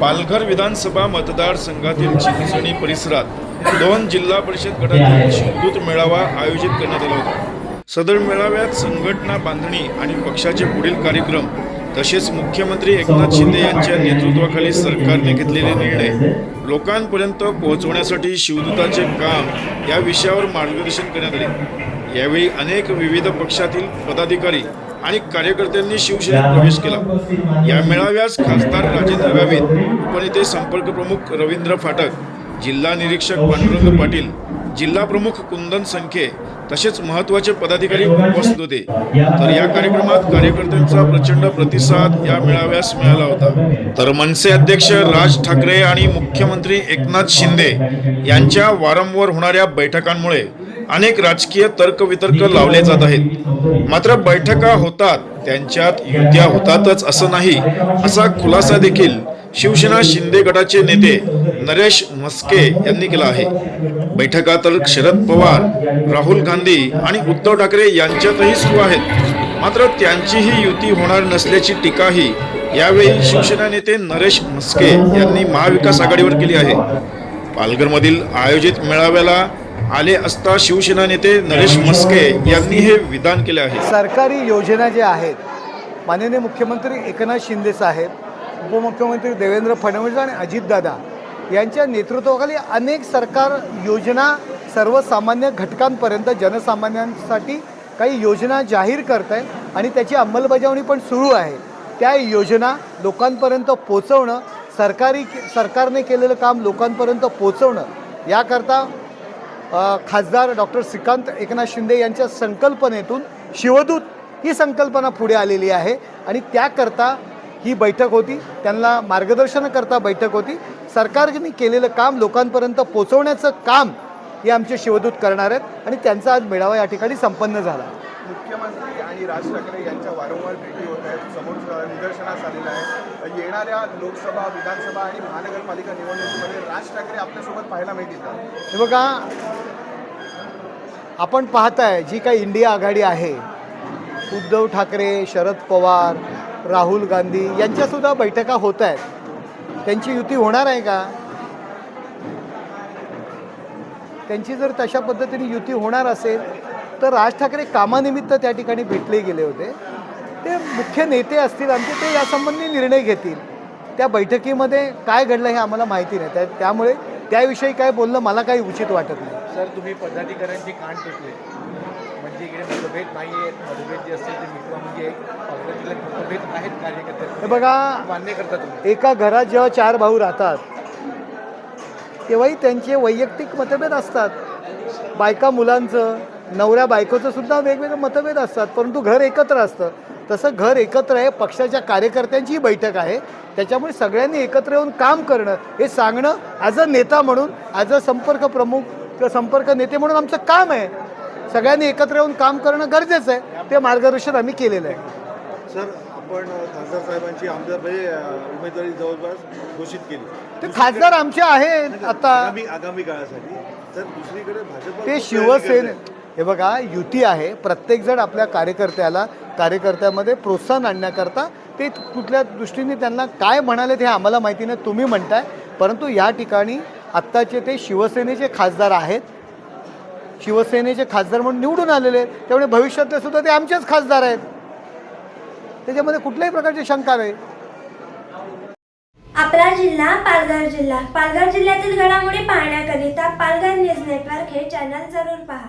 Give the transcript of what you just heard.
पालघर विधानसभा मतदारसंघातील चिंचणी परिसरात दोन जिल्हा परिषद गटातील शिवदूत मेळावा आयोजित करण्यात आला होता. सदर मेळाव्यात संघटना बांधणी आणि पक्षाचे पुढील कार्यक्रम तसेच मुख्यमंत्री एकनाथ शिंदे यांच्या नेतृत्वाखाली सरकारने घेतलेले निर्णय लोकांपर्यंत पोहोचवण्यासाठी शिवदूताचे काम या विषयावर मार्गदर्शन करण्यात आले. यावेळी अनेक विविध पक्षातील पदाधिकारी आणि कार्यकर्त्यांनी शिवसेनेत प्रवेश केला. या मेळाव्यास खासदार राजेंद्र गावित उपनेते संपर्क प्रमुख रवींद्र फाटक जिल्हा निरीक्षक पांडुरंग पाटील जिल्हा प्रमुख कुंदन संखे तसेच महत्त्वाचे पदाधिकारी उपस्थित होते. तर या कार्यक्रमात कार्यकर्त्यांचा प्रचंड प्रतिसाद या मेळाव्यास मिळाला होता. तर मनसे अध्यक्ष राज ठाकरे आणि मुख्यमंत्री एकनाथ शिंदे यांच्या वारंवार होणाऱ्या बैठकांमुळे अनेक राजकीय तर्कवितर्क लावले जात आहेत. मात्र बैठका होतात त्यांच्यात युत्या होतातच असं नाही असा खुलासा देखील शिवसेना शिंदे गटाचे नेते नरेश म्हस्के यांनी केला आहे. बैठका तर शरद पवार राहुल गांधी आणि उद्धव ठाकरे यांच्यातही सुरू आहेत. मात्र त्यांचीही युती होणार नसल्याची टीकाही यावेळी शिवसेना नेते नरेश म्हस्के यांनी महाविकास आघाडीवर केली आहे. पालघरमधील आयोजित मेळाव्याला आले असता शिवसेना नेते नरेश म्हस्के यांनी हे विधान केले आहे. सरकारी योजना ज्या आहेत माननीय मुख्यमंत्री एकनाथ शिंदे साहेब उपमुख्यमंत्री देवेंद्र फडणवीस आणि अजितदादा यांच्या नेतृत्वाखाली अनेक सरकार योजना सर्वसामान्य घटकांपर्यंत जनसामान्यांसाठी काही योजना जाहीर करत आहे आणि त्याची अंमलबजावणी पण सुरू आहे. त्या योजना लोकांपर्यंत पोचवणं सरकारी सरकारने केलेलं काम लोकांपर्यंत पोचवणं याकरता खासदार डॉक्टर श्रीकांत एकनाथ शिंदे यांच्या संकल्पनेतून शिवदूत ही संकल्पना पुढे आलेली आहे. आणि त्याकरता ही बैठक होती. त्यांना मार्गदर्शनाकरता बैठक होती. सरकारने केलेलं काम लोकांपर्यंत पोचवण्याचं काम हे आमचे शिवदूत करणार आहेत. आणि त्यांचा आज मेळावा या ठिकाणी संपन्न झाला. मुख्यमंत्री आणि राज ठाकरे यांच्या वारंवार भेटी होत आहेत. समोर निदर्शनास आलेलं आहे. येणाऱ्या लोकसभा विधानसभा आणि महानगरपालिका निवडणुकीमध्ये राज ठाकरे आपल्यासोबत पाहायला मिळतील हे बघा आपण पाहताय जी काही इंडिया आघाडी आहे उद्धव ठाकरे शरद पवार राहुल गांधी यांच्यासुद्धा बैठका होत आहेत त्यांची युती होणार आहे का? त्यांची जर तशा पद्धतीने युती होणार असेल तर राज ठाकरे कामानिमित्त त्या ठिकाणी भेटले गेले होते. ते मुख्य नेते असतील आणि ते यासंबंधी निर्णय घेतील. त्या बैठकीमध्ये काय घडलं हे आम्हाला माहिती नाही. त्यामुळे त्याविषयी काय बोलणं मला काही उचित वाटत नाही. सर तुम्ही पदाधिकाऱ्यांची कान टेकले. म्हणजे इकडे मतभेद नाही आहेत. मतभेद जे असतील ते मित्र म्हणजे मतभेद आहेत कार्यकर्ते. हे बघा मान्य करता तुम्ही. एका घरात जेव्हा चार भाऊ राहतात तेव्हाही त्यांचे वैयक्तिक मतभेद असतात. बायका मुलांचं नवऱ्या बायकोचं सुद्धा वेगवेगळे मतभेद असतात परंतु घर एकत्र असतं. तसं घर एकत्र आहे पक्षाच्या कार्यकर्त्यांचीही बैठक आहे. त्याच्यामुळे सगळ्यांनी एकत्र येऊन काम करणं हे सांगणं ॲज अ नेता म्हणून ॲज अ संपर्क प्रमुख किंवा संपर्क नेते म्हणून आमचं काम आहे. सगळ्यांनी एकत्र येऊन काम करणं गरजेचं आहे. ते मार्गदर्शन आम्ही केलेलं आहे. सर आपण खासदार साहेबांची आमदार उमेदवारी जवळपास घोषित केली. ते खासदार आमचे आहेत आता. आगामी आगामी काळासाठी. तर दुसरीकडे भाजप ते शिवसेने हे बघा युती आहे. प्रत्येकजण आपल्या कार्यकर्त्याला कार्यकर्त्यामध्ये प्रोत्साहन आणण्याकरता ते कुठल्या दृष्टीने त्यांना काय म्हणाले ते आम्हाला माहिती नाही तुम्ही म्हणताय. परंतु या ठिकाणी आत्ताचे ते शिवसेनेचे खासदार आहेत. शिवसेनेचे खासदार म्हणून निवडून आलेले आहेत. त्यामुळे भविष्यातले सुद्धा ते आमचेच खासदार आहेत. त्याच्यामध्ये कुठल्याही प्रकारची शंका नाही. आपला जिल्हा पालघर जिल्हा. पालघर जिल्ह्यातील घडामोडी पाहण्याकरिता पालघर न्यूज नेटवर्क हे चॅनल जरूर पहा.